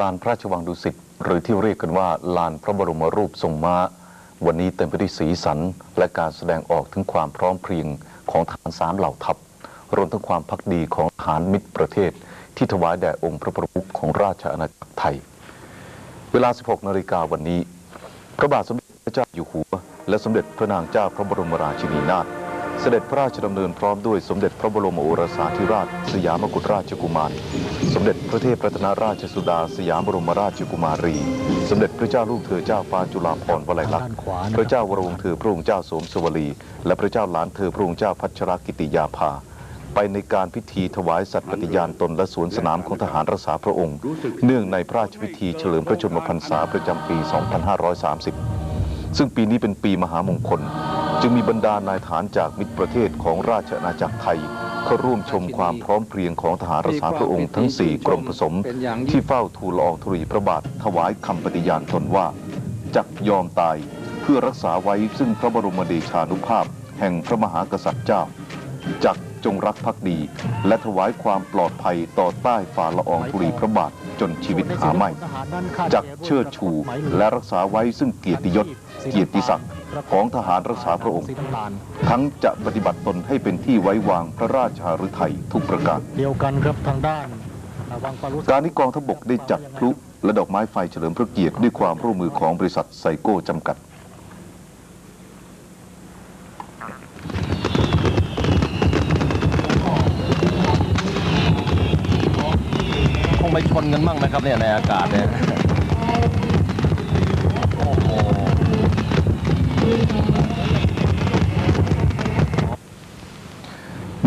ลานพระราชวังดุสิตหรือที่เรียกกันว่าลานพระบรมรูปทรงม้า วันนี้เต็มไปด้วยสีสัน และการแสดงออกถึงความพร้อมเพรียงของทหารสามเหล่าทัพ รวมทั้งความพักดีของทหารมิตรประเทศ ที่ถวายแด่องค์พระประมุขของราชอาณาจักรไทย เวลา 16 นาฬิกาวันนี้ พระบาทสมเด็จพระเจ้าอยู่หัว และสมเด็จพระนางเจ้าพระบรมราชินีนาถ เสด็จพระราชดำเนินพร้อมด้วยสมเด็จพระบรมโอรสาธิราช สยามกุฎราชกุมาร สมเด็จพระเทพรัตนราชสุดา สยามบรมราชกุมารี สมเด็จพระเจ้าลูกเธอเจ้าฟ้าจุฬาภรณ์วลัยลักษณ์ด้านขวานะครับพระเจ้าวรวงศ์เธอพระองค์เจ้าสมสวลี และพระเจ้าหลานเธอพระองค์เจ้าพัชรกิติยาภาไปในการพิธีถวายสัตย์ปฏิญาณตนและสวนสนามของทหารรักษาพระองค์ เนื่องในพระราชพิธีเฉลิมพระชนมพรรษาประจำปี 2530 ซึ่งปีนี้เป็นปีมหามงคล จึงมีบรรดานายฐานจากมิตรประเทศของราชอาณาจักรไทยเข้าร่วมชมความพร้อมเพรียงของทหารรักษาพระองค์ทั้ง 4 กรมผสม ที่เฝ้าทูลละอองธุลีพระบาทถวายคำปฏิญาณตนว่าจักยอมตายเพื่อรักษาไว้ซึ่งพระบรมเดชานุภาพ แห่งพระมหากษัตริย์เจ้าจักจงรักภักดี และถวายความปลอดภัยต่อใต้ฝ่าละอองธุลีพระบาทจนชีวิตหาไม่จักเชิดชู และรักษาไว้ซึ่งเกียรติยศเกียรติศักดิ์ ของทหารรักษาพระองค์ ทั้งจะปฏิบัติตนให้เป็นที่ไว้วางพระราชาฤทัยทุกประการ เดียวกันครับทางด้านวังปารุสการนี้กองทัพบกได้จัดพลุและดอกไม้ไฟเฉลิมพระเกียรติด้วยความร่วมมือของบริษัทไซโก้จำกัดคงไปชนกันบ้างนะครับเนี่ยในอากาศเนี่ย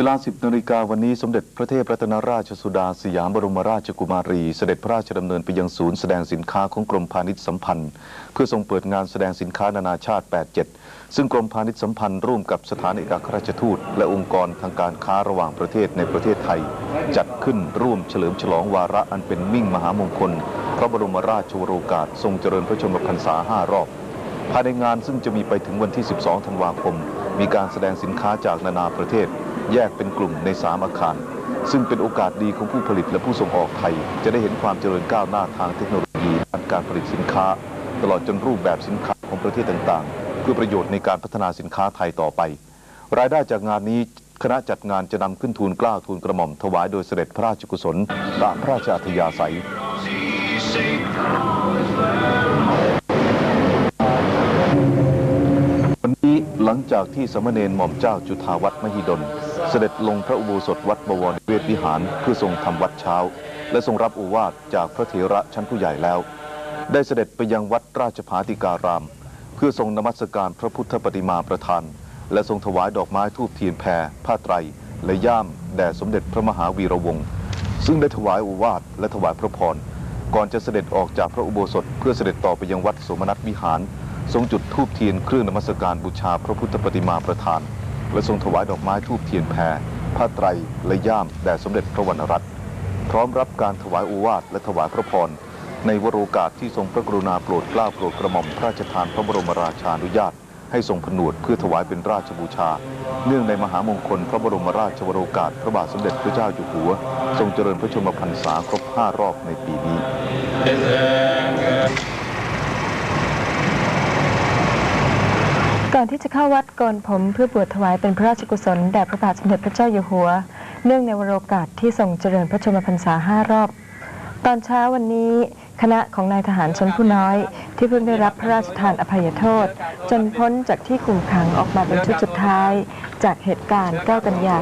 เวลา 10นาฬิกาวันนี้สมเด็จพระเทพรัตนราชสุดาสยามบรมราชกุมารี เสด็จพระราชดำเนินไปยังศูนย์แสดงสินค้าของกรมพาณิชย์สัมพันธ์ เพื่อทรงเปิดงานแสดงสินค้านานาชาติ 87 ซึ่งกรมพาณิชย์สัมพันธ์ร่วมกับสถานเอกอัครราชทูต และองค์กรทางการค้าระหว่างประเทศในประเทศไทย จัดขึ้นร่วมเฉลิมฉลองวาระอันเป็นมิ่งมหามงคล พระบรมราชวโรกาสทรงเจริญพระชนมพรรษาห้ารอบภายในงานซึ่งจะมีไปถึงวันที่ 12 ธันวาคม มีการแสดงสินค้าจากนานาประเทศ แยกเป็นกลุ่มใน 3 อาคาร ซึ่งเป็นโอกาสดีของผู้ผลิตและผู้ส่งออกไทย จะได้เห็นความเจริญก้าวหน้าทางเทคโนโลยีด้านการผลิตสินค้า ตลอดจนรูปแบบสินค้าของประเทศต่างๆ เพื่อประโยชน์ในการพัฒนาสินค้าไทยต่อไป รายได้จากงานนี้คณะจัดงานจะนำขึ้นทูลกล้าทูลกระหม่อมถวายโดยเสด็จพระราชกุศลตามพระราชอัธยาศัย หลังจากที่สมณเณรหม่อมเจ้าจุฑาวัฒน์มหิดล เสด็จลงพระอุโบสถวัดบวรเวศวิหารเพื่อทรงทำวัดเช้า และทรงรับโอวาทจากพระเถระชั้นผู้ใหญ่แล้ว ได้เสด็จไปยังวัดราชภาติการาม เพื่อทรงนมัสการพระพุทธปฏิมาประธาน และทรงถวายดอกไม้ทูบเทียนแพรผ้าไตร และย่ามแด่สมเด็จพระมหาวีระวงศ์ซึ่งได้ถวายโอวาทและถวายพระพรก่อนจะเสด็จออกจากพระอุโบสถเพื่อเสด็จต่อไปยังวัดสมนัตวิหาร ทรงจุดธูปเทียนเครื่องนมัสการบูชาพระพุทธปฏิมาประธาน และทรงถวายดอกไม้ทูบเทียนแพรผ้าไตรและย่ามแด่สมเด็จพระวรรณรัตน์พร้อมรับการถวายโอวาทและถวายพระพรในวโรกาสที่ทรงพระกรุณาโปรดเกล้าโปรดกระหม่อมพระราชทานพระบรมราชานุญาต ให้ทรงผนวดเพื่อถวายเป็นราชบูชา เนื่องในมหามงคลพระบรมราชวโรกาสพระบาทสมเด็จพระเจ้าอยู่หัว ทรงเจริญพระชนมพรรษาครบห้ารอบในปีนี้ ก่อนที่จะเข้าวัดโกนผมเพื่อบวชถวายเป็นพระราชกุศลแด่พระบาทสมเด็จพระเจ้าอยู่หัว เนื่องในวโรกาสที่ทรงเจริญพระชนมพรรษาห้ารอบ ตอนเช้าวันนี้ คณะของนายทหารชนผู้น้อย ที่เพิ่งได้รับพระราชทานอภัยโทษ จนพ้นจากที่คุมขังออกมาเป็นชุดสุดท้าย จากเหตุการณ์ 9 กันยา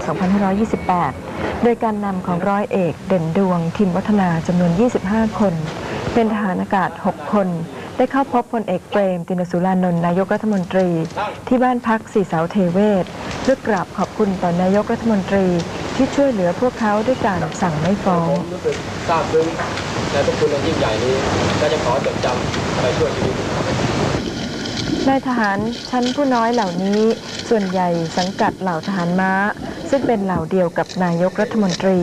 2528 โดยการนำของร้อยเอกเด่นดวงทิมวัฒนาจำนวน 25 คน เป็นทหารอากาศ 6 คน ได้เข้าพบพลเอกเปรม ตินสุรานนท์นายกรัฐมนตรี ที่บ้านพักสี่เสาเทเวศเพื่อกราบขอบคุณต่อนายกรัฐมนตรี ที่ช่วยเหลือพวกเขาด้วยการสั่งไม่ฟ้องรู้สึกซาบซึ้งในพระคุณอันยิ่งใหญ่นี้และจะขอจดจำไปชั่วชีวิต นายทหารชั้นผู้น้อยเหล่านี้ ส่วนใหญ่สังกัดเหล่าทหารม้า ซึ่งเป็นเหล่าเดียวกับนายกรัฐมนตรี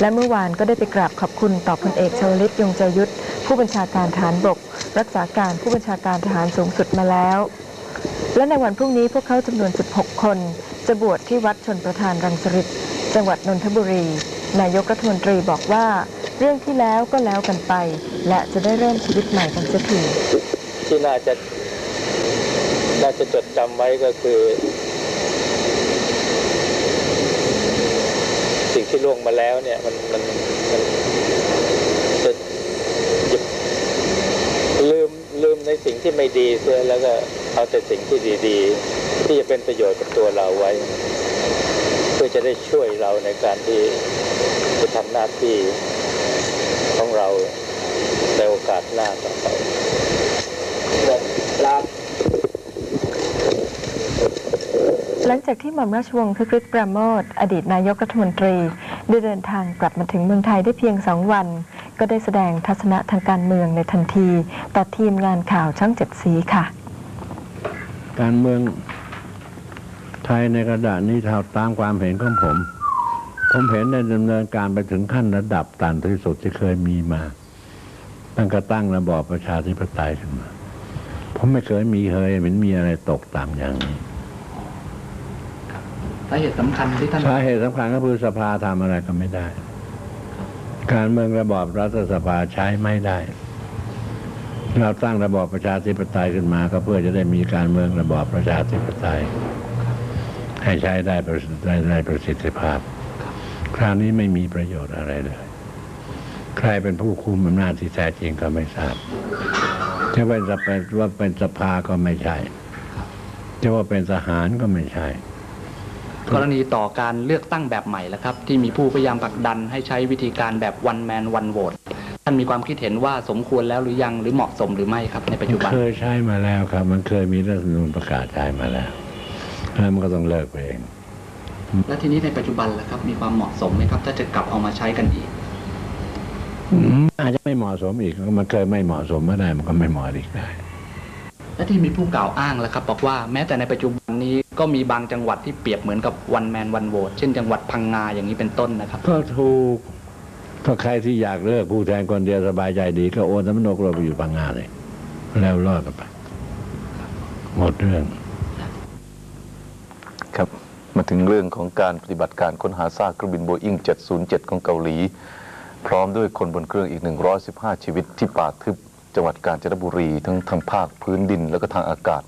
และเมื่อวานก็ได้ไปกราบขอบคุณต่อพลเอกชวลิตยงใจยุทธผู้บัญชาการทหารบก รักษาการผู้บัญชาการทหารสูงสุดมาแล้ว และในวันพรุ่งนี้พวกเขาจำนวน 16 คน จะบวชที่วัดชนประธานรังสฤษจังหวัดนนทบุรี นายกรัฐมนตรีบอกว่า เรื่องที่แล้วก็แล้วกันไป และจะได้เริ่มชีวิตใหม่กันเสียทีที่น่าจะน่าจะจดจำไว้ก็คือ สิ่งที่ล่วงมาแล้วเนี่ยมันมันมันจะหยิบ ลืมในสิ่งที่ไม่ดีเสียแล้วก็เอาแต่สิ่งที่ดีๆ ที่จะเป็นประโยชน์กับตัวเราไว้ เพื่อจะได้ช่วยเราในการที่จะทำหน้าที่ของเราในโอกาสหน้าต่อไปลาหลังจากที่หม่อมราชวงศ์คึกฤทธิ์ปราโมท อดีตนายกรัฐมนตรี ได้เดินทางกลับมาถึงเมืองไทยได้เพียงสองวัน ก็ได้แสดงทัศนะทางการเมืองในทันที ต่อทีมงานข่าวช่างเจ็ดสีค่ะ การเมืองไทยในกระดาษนี้เท่าตามความเห็นของผม ผมเห็นได้ดำเนินการไปถึงขั้นระดับต่ำที่สุดที่เคยมีมา ตั้งกระตั้งระบอบประชาธิปไตยขึ้นมา ผมไม่เคยมีเคยเห็นมีอะไรตกต่ำอย่างนี้สาเหตุสำคัญที่ท่านสาเหตุสำคัญก็คือสภาทำอะไรก็ไม่ได้ การเมืองระบอบรัฐสภาใช้ไม่ได้ เราตั้งระบอบประชาธิปไตยขึ้นมาก็เพื่อจะได้มีการเมืองระบอบประชาธิปไตย ให้ใช้ได้ประสิทธิได้ประสิทธิภาพ คราวนี้ไม่มีประโยชน์อะไรเลย ใครเป็นผู้คุมอำนาจที่แท้จริงก็ไม่ทราบจะว่าจะเป็นว่าเป็นสภาก็ไม่ใช่จะว่าเป็นทหารก็ไม่ใช่ กรณีต่อการเลือกตั้งแบบใหม่แล้วครับ ที่มีผู้พยายามผลักดันให้ใช้วิธีการแบบ one man one vote ท่านมีความคิดเห็นว่าสมควรแล้วหรือยังหรือเหมาะสมหรือไม่ครับในปัจจุบัน เคยใช้มาแล้วครับ มันเคยมีรัฐธรรมนูญประกาศใช้มาแล้วแล้วมันก็ต้องเลิกไปเอง และทีนี้ในปัจจุบันล่ะครับมีความเหมาะสมไหมครับ ถ้าจะกลับเอามาใช้กันอีกอืมอาจจะไม่เหมาะสมอีกมันเคยไม่เหมาะสมไม่ได้มันก็ไม่เหมาะอีกได้ และที่มีผู้กล่าวอ้างแล้วครับบอกว่าแม้แต่ในปัจจุบันนี้ก็มีบางจังหวัดที่เปรียบเหมือนกับ one man one vote เช่นจังหวัดพังงาอย่างนี้เป็นต้นนะครับ ก็ถูกก็ใครที่อยากเลือกผู้แทนคนเดียวสบายใจดี ก็โอนสำนกเราไปอยู่พังงาเลย แล้วรอดกันไป หมดเรื่อง ครับมาถึงเรื่องของการปฏิบัติการค้นหาซากเครื่องบินโบอิ้ง707 ของเกาหลี พร้อมด้วยคนบนเครื่องอีก 115 ชีวิตที่ป่าทึบ จังหวัดกาญจนบุรีทั้งทางภาคพื้นดินแล้วก็ทางอากาศ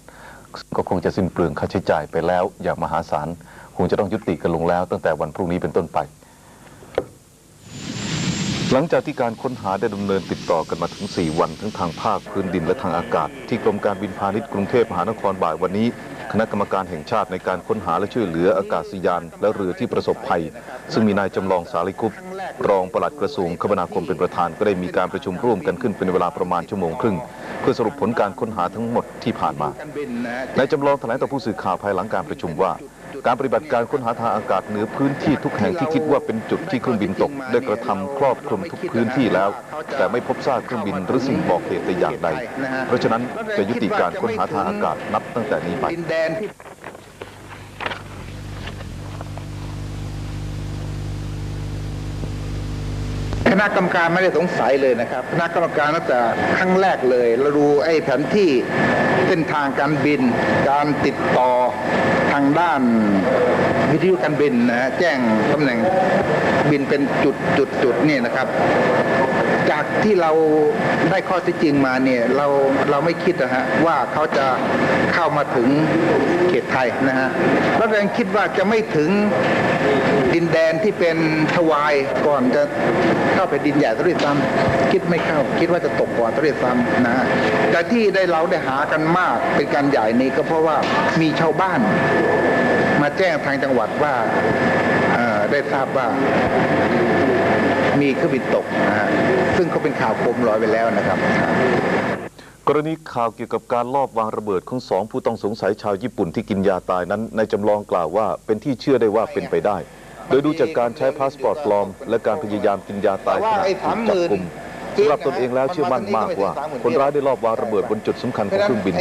ก็คงจะสิ้นเปลืองค่าใช้จ่ายไปแล้ว อย่างมหาศาลคงจะต้องยุติกันลงแล้ว ตั้งแต่วันพรุ่งนี้เป็นต้นไป หลังจากที่การค้นหาได้ดำเนินติดต่อกันมาถึง 4 วันทั้งทางภาคพื้นดินและทางอากาศ ที่กรมการบินพาณิชย์กรุงเทพมหานครบ่ายวันนี้ คณะกรรมการแห่งชาติในการค้นหาและช่วยเหลืออากาศยาน และเรือที่ประสบภัย ซึ่งมีนายจำลองสาลิคุปรองปลัดกระทรวงคมนาคมเป็นประธานก็ได้มีการประชุมร่วมกันขึ้นเป็นเวลาประมาณชั่วโมงครึ่ง เพื่อสรุปผลการค้นหาทั้งหมดที่ผ่านมานายจำลองแถลงต่อผู้สื่อข่าวภายหลังการประชุมว่า การปฏิบัติการค้นหาทางอากาศเหนือพื้นที่ทุกแห่งที่คิดว่าเป็นจุดที่เครื่องบินตก ได้กระทำครอบคลุมทุกพื้นที่แล้ว แต่ไม่พบซากเครื่องบินหรือสิ่งบอกเหตุแต่อย่างใด เพราะฉะนั้นจะยุติการค้นหาทางอากาศนับตั้งแต่นี้ไปคณะกรรมการไม่ได้สงสัยเลยนะครับ คณะกรรมการตั้งแต่ครั้งแรกเลยเราดูไอ้แผนที่เส้นทางการบิน การติดต่อ ทางด้านวิทยุการบินนะฮะแจ้งตำแหน่งบินเป็นจุดจุดจุดเนี่ยนะครับ จากที่เราได้ข้อเที่จริงมาเนี่ยเราเราไม่คิดนะฮะว่าเขาจะเข้ามาถึงเขตไทยนะฮะแล้วก็ยังคิดว่าจะไม่ถึงดินแดนที่เป็นทวายก่อนจะเข้าไปดินใหญ่ทรีซ้ำคิดไม่เข้า คิดว่าจะตกก่อนทรีซ้ำนะฮะแต่ที่ได้เราได้หากันมากเป็นการใหญ่นี้ก็เพราะว่ามีชาวบ้าน มาแจ้งทางจังหวัดว่าได้ทราบว่า มีเครื่องบินตกนะฮะซึ่งเขาเป็นข่าวโคมลอยไปแล้วนะครับ กรณีข่าวเกี่ยวกับการลอบวางระเบิดของสองผู้ต้องสงสัยชาวญี่ปุ่นที่กินยาตายนั้นนายจำลองกล่าวว่าเป็นที่เชื่อได้ว่าเป็นไปได้ โดยดูจากการใช้พาสปอร์ตปลอม และการพยายามกินยาตายขณะถูกจับกลุ่มสำหรับตนเองแล้วเชื่อมั่นมากว่า คนร้ายได้ลอบวางระเบิดบนจุดสำคัญของเครื่องบิน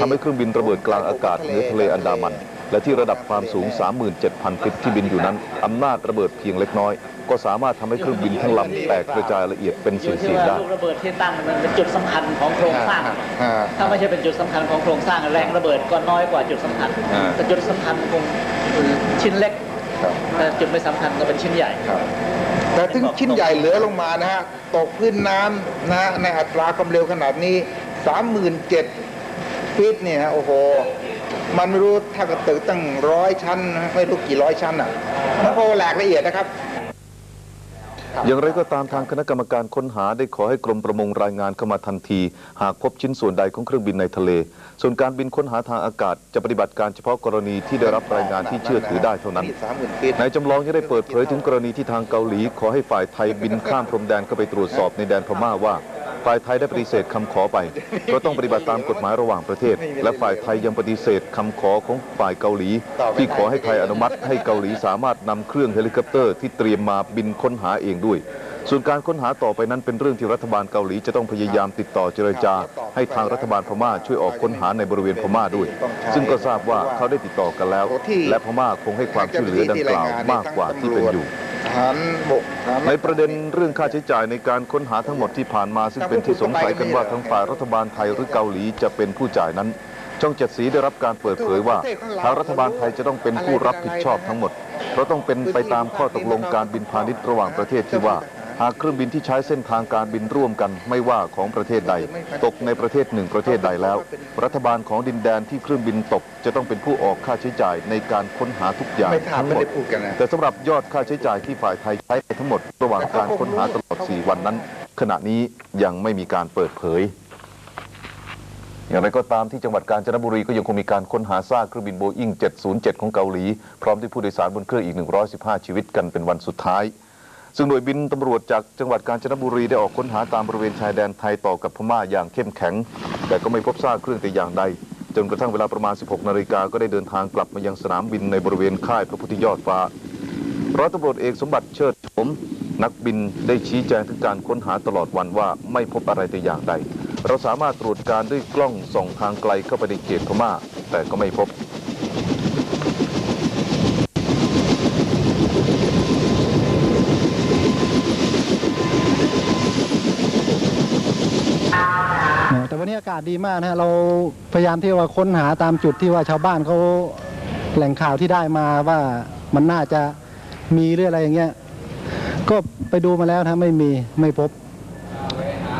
ทำให้เครื่องบินระเบิดกลางอากาศเหนือทะเลอันดามัน และที่ระดับความสูง 37,000 ฟิตที่บินอยู่นั้น อำนาจระเบิดเพียงเล็กน้อย ก็สามารถทำให้เครื่องบินทั้งลำแตกกระจายละเอียดเป็นสิ่งๆได้ ลูกระเบิดที่ตั้งมันเป็นจุดสำคัญของโครงสร้าง อ่าถ้าไม่ใช่เป็นจุดสำคัญของโครงสร้างแรงระเบิดก็น้อยกว่าจุดสำคัญ อ่า แต่จุดสำคัญคงชิ้นเล็กครับแต่จุดไม่สำคัญก็เป็นชิ้นใหญ่ ครับ แต่ถึงชิ้นใหญ่เหลือลงมานะฮะ ตกพื้นน้ำนะฮะในอัตราความเร็วขนาดนี้สามหมื่นเจ็ดฟีตเนี่ยฮะโอ้โห มันไม่รู้ถ้ากระตึกตั้งร้อยชั้นนะไม่รู้กี่ร้อยชั้นอะมันโอ้แหลกละเอียดนะครับ อย่างไรก็ตามทางคณะกรรมการค้นหาได้ขอให้กรมประมงรายงานเข้ามาทันที หากพบชิ้นส่วนใดของเครื่องบินในทะเล ส่วนการบินค้นหาทางอากาศจะปฏิบัติการเฉพาะกรณีที่ได้รับรายงานที่เชื่อถือได้เท่านั้นสามหมื่นฟีตนายจำลองยังได้เปิดเผยถึงกรณีที่ทางเกาหลี ขอให้ฝ่ายไทยบินข้ามพรมแดนเข้าไปตรวจสอบในแดนพม่าว่า ฝ่ายไทยได้ปฏิเสธคำขอไปเพราะต้องปฏิบัติตามกฎหมายระหว่างประเทศ และฝ่ายไทยยังปฏิเสธคำขอของฝ่ายเกาหลี ที่ขอให้ไทยอนุมัติให้เกาหลีสามารถนำเครื่องเฮลิคอปเตอร์ที่เตรียมมาบินค้นหาเองด้วย ส่วนการค้นหาต่อไปนั้นเป็นเรื่องที่รัฐบาลเกาหลีจะต้องพยายามติดต่อเจรจา ให้ทางรัฐบาลพม่าช่วยออกค้นหาในบริเวณพม่าด้วย ซึ่งก็ทราบว่าเขาได้ติดต่อกันแล้ว และพม่าคงให้ความช่วยเหลือดังกล่าวมากกว่าที่เป็นอยู่ท หารบกทหารในประเด็นเรื่องค่าใช้จ่ายในการค้นหาทั้งหมดที่ผ่านมาซึ่งเป็นที่สงสัยกันว่าทั้งฝ่ายรัฐบาลไทยหรือเกาหลีจะเป็นผู้จ่ายนั้น ช่องเจ็ดสีได้รับการเปิดเผยว่าทางรัฐบาลไทยจะต้องเป็นผู้รับผิดชอบทั้งหมด เพราะต้องเป็นไปตามข้อตกลงการบินพาณิชย์ระหว่างประเทศที่ว่า หากเครื่องบินที่ใช้เส้นทางการบินร่วมกันไม่ว่าของประเทศใด ตกในประเทศหนึ่งประเทศใดแล้ว รัฐบาลของดินแดนที่เครื่องบินตก จะต้องเป็นผู้ออกค่าใช้จ่ายในการค้นหาทุกอย่างไม่ทันทั้งไม่หมดได้พูดกันนะแต่สำหรับยอดค่าใช้จ่ายที่ฝ่ายไทยใช้ไปทั้งหมด ระหว่างการค้นหาตลอด 4 วันนั้น ขณะนี้ยังไม่มีการเปิดเผยอย่างไรก็ตามที่จังหวัดกาญจนบุรีก็ยังคงมีการค้นหาซากเครื่องบินโบอิ้ง707 ของเกาหลี พร้อมด้วยผู้โดยสารบนเครื่องอีก 115 ชีวิตกันเป็นวันสุดท้าย ซึ่งหน่วยบินตำรวจจากจังหวัดกาญจนบุรีได้ออกค้นหาตามบริเวณชายแดนไทยต่อกับพม่าอย่างเข้มแข็ง แต่ก็ไม่พบซากเครื่องแต่อย่างใด จนกระทั่งเวลาประมาณ 16 นาฬิกาก็ได้เดินทางกลับมายังสนามบินในบริเวณค่ายพระพุทธยอดฟ้าร้อยตำรวจเอกสมบัติเชิดโฉมนักบินได้ชี้แจงถึงการค้นหาตลอดวันว่าไม่พบอะไรแต่อย่างใด เราสามารถตรวจการด้วยกล้องส่องทางไกลเข้าไปในเขตพม่า แต่ก็ไม่พบ แต่วันนี้ อากาศดีมากนะฮะเราพยายามที่ว่าค้นหาตามจุดที่ว่าชาวบ้านเขาแหล่งข่าวที่ได้มาว่ามันน่าจะมีหรืออะไรอย่างเงี้ยก็ไปดูมาแล้วนะไม่มีไม่พบ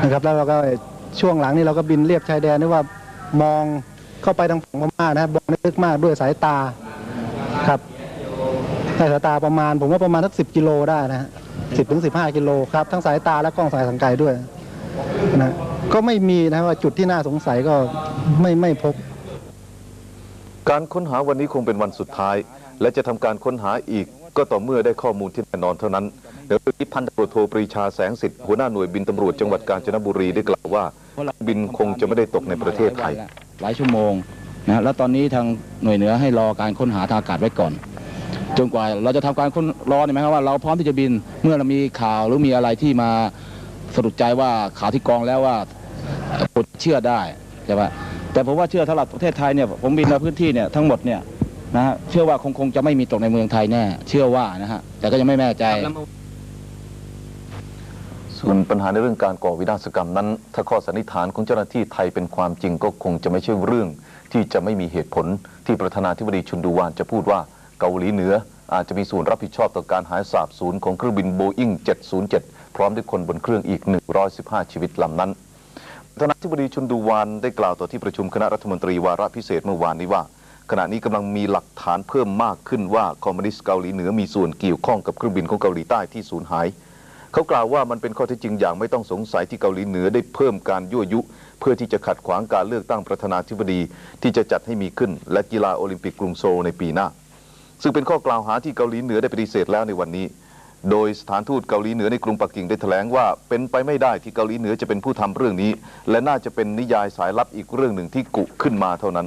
นะครับแล้วเราก็ช่วงหลังนี่เราก็บินเรียบชายแดนด้วยว่ามองเข้าไปทางฝั่งพม่านะครับมองลึกมากด้วยสายตาครับสายตาประมาณ ผมว่าประมาณสักสิบกิโลได้นะฮะสิบถึงสิบห้ากิโลครับทั้งสายตาและกล้องสายสังไกลด้วย นะก็ไม่มีนะว่าจุดที่น่าสงสัยก็ไม่ไม่พบ การค้นหาวันนี้คงเป็นวันสุดท้าย และจะทำการค้นหาอีก ก็ต่อเมื่อได้ข้อมูลที่แน่นอนเท่านั้นเดี๋ยวนี้พันตำรวจโทปรีชาแสงสิทธิ์หัวหน้าหน่วยบินตำรวจจังหวัดกาญจนบุรีได้กล่าวว่า บินคงจะไม่ได้ตกในประเทศไทย หลายชั่วโมงนะแล้วตอนนี้ทางหน่วยเหนือให้รอการค้นหาทางอากาศไว้ก่อน จนกว่าเราจะทำการค้นรอเนี่ยหมายความว่าเราพร้อมที่จะบินเมื่อเรามีข่าวหรือมีอะไรที่มา สรุปใจว่าข่าวที่กองแล้วว่าเอ่อเชื่อได้ใช่ปะแต่ผมว่าเชื่อสำหรับประเทศไทยเนี่ยผมบินมาพื้นที่เนี่ยทั้งหมดเนี่ยนะฮะเชื่อว่าคงคงจะไม่มีตกในเมืองไทยแน่ เชื่อว่านะฮะแต่ก็ยังไม่แน่ใจ ส่วนปัญหาในเรื่องการก่อวินาศกรรมนั้น ถ้าข้อสันนิษฐานของเจ้าหน้าที่ไทยเป็นความจริงก็คงจะไม่ใช่เรื่อง ที่จะไม่มีเหตุผลที่ประธานาธิบดีชุนดูวานจะพูดว่าเกาหลีเหนืออาจจะมีส่วนรับผิดชอบต่อการหายสาบสูญของเครื่องบินโบอิ้ง707 พร้อมด้วยคนบนเครื่องอีก 115 ชีวิตลำนั้นประธานาธิบดีชุนดูวานได้กล่าวต่อที่ประชุมคณะรัฐมนตรีวาระพิเศษเมื่อวานนี้ว่า ขณะนี้กำลังมีหลักฐานเพิ่มมากขึ้นว่าคอมมิวนิสต์เกาหลีเหนือมีส่วนเกี่ยวข้องกับเครื่องบินของเกาหลีใต้ที่สูญหาย เขากล่าวว่ามันเป็นข้อเท็จจริงอย่างไม่ต้องสงสัยที่เกาหลีเหนือได้เพิ่มการยั่วยุ เพื่อที่จะขัดขวางการเลือกตั้งประธานาธิบดีที่จะจัดให้มีขึ้น และกีฬาโอลิมปิกกรุงโซลในปีหน้าซึ่งเป็นข้อกล่าวหาที่เกาหลีเหนือได้ปฏิเสธแล้วในวันนี้ โดยสถานทูตเกาหลีเหนือในกรุงปักกิ่งได้แถลงว่า เป็นไปไม่ได้ที่เกาหลีเหนือจะเป็นผู้ทำเรื่องนี้ และน่าจะเป็นนิยายสายลับอีกเรื่องหนึ่งที่กุขึ้นมาเท่านั้น